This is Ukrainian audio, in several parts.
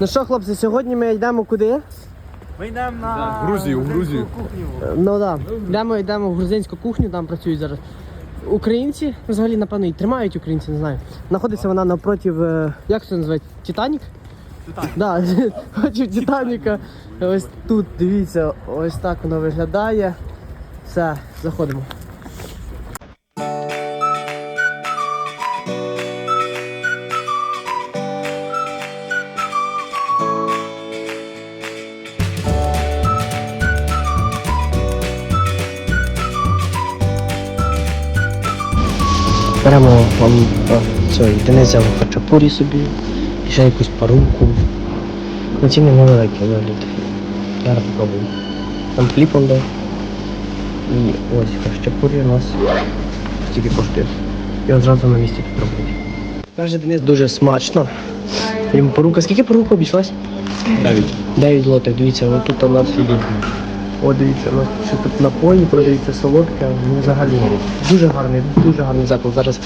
Ну що, хлопці, сьогодні ми йдемо куди? Ми йдемо на В Грузію, в Грузію. кухню. Ну так. Да. Йдемо, йдемо в грузинську кухню, там працюють зараз. Українці, взагалі, напевно, і тримають українці, не знаю. Знаходиться вона напроти, е, як це називається? Титанік? Титанік. Да, напроти Титаніка. Ось тут, дивіться, ось так воно виглядає. Все, заходимо. Беремо вам Денис взяв хачапурі собі, і ще якусь парунку. Ну ці не невеликі вигляд. Зараз попробую. Там он де. І ось хачапурі у нас стільки коштує. І одразу на місці попробують. Каже Денис дуже смачно. Йому парунка. Скільки парунка обійшлась? Дев'ять. 9 лотих, дивіться, отут у нас О, дивіться, у нас ще тут напої продаються солодке, ну взагалі дуже гарний, дуже гарний заклад. Зараз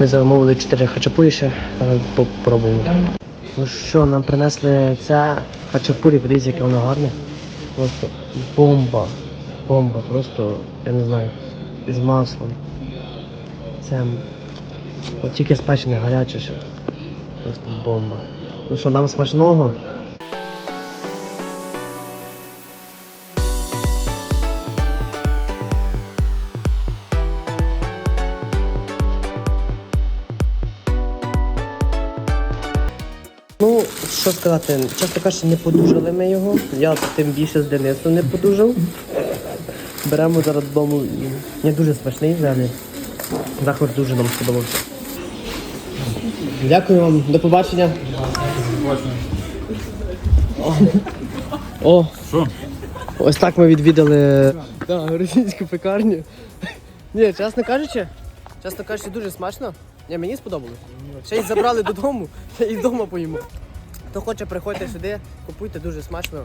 ми замовили 4 хачапурі ще, зараз попробуємо. Ну що, нам принесли це хачапурі, подивіться, яке воно гарне. Просто бомба. Бомба, просто, я не знаю, з маслом. Це от тільки спечене гаряче ще. Просто бомба. Ну що, нам смачного? Що сказати, чесно кажучи, не подужали ми його. Я тим більше з Денисом не подужав. Беремо зараз додому. і Не дуже смачний взагалі. Заклад дуже нам сподобався. Дякую вам, до побачення. О, Що? ось так ми відвідали да, грузинську пекарню. Ні, чесно кажучи, чесно кажучи, дуже смачно. Ні, мені сподобалось. Ще й забрали додому, ще й вдома поїмо. Хто хоче, приходьте сюди, купуйте дуже смачно.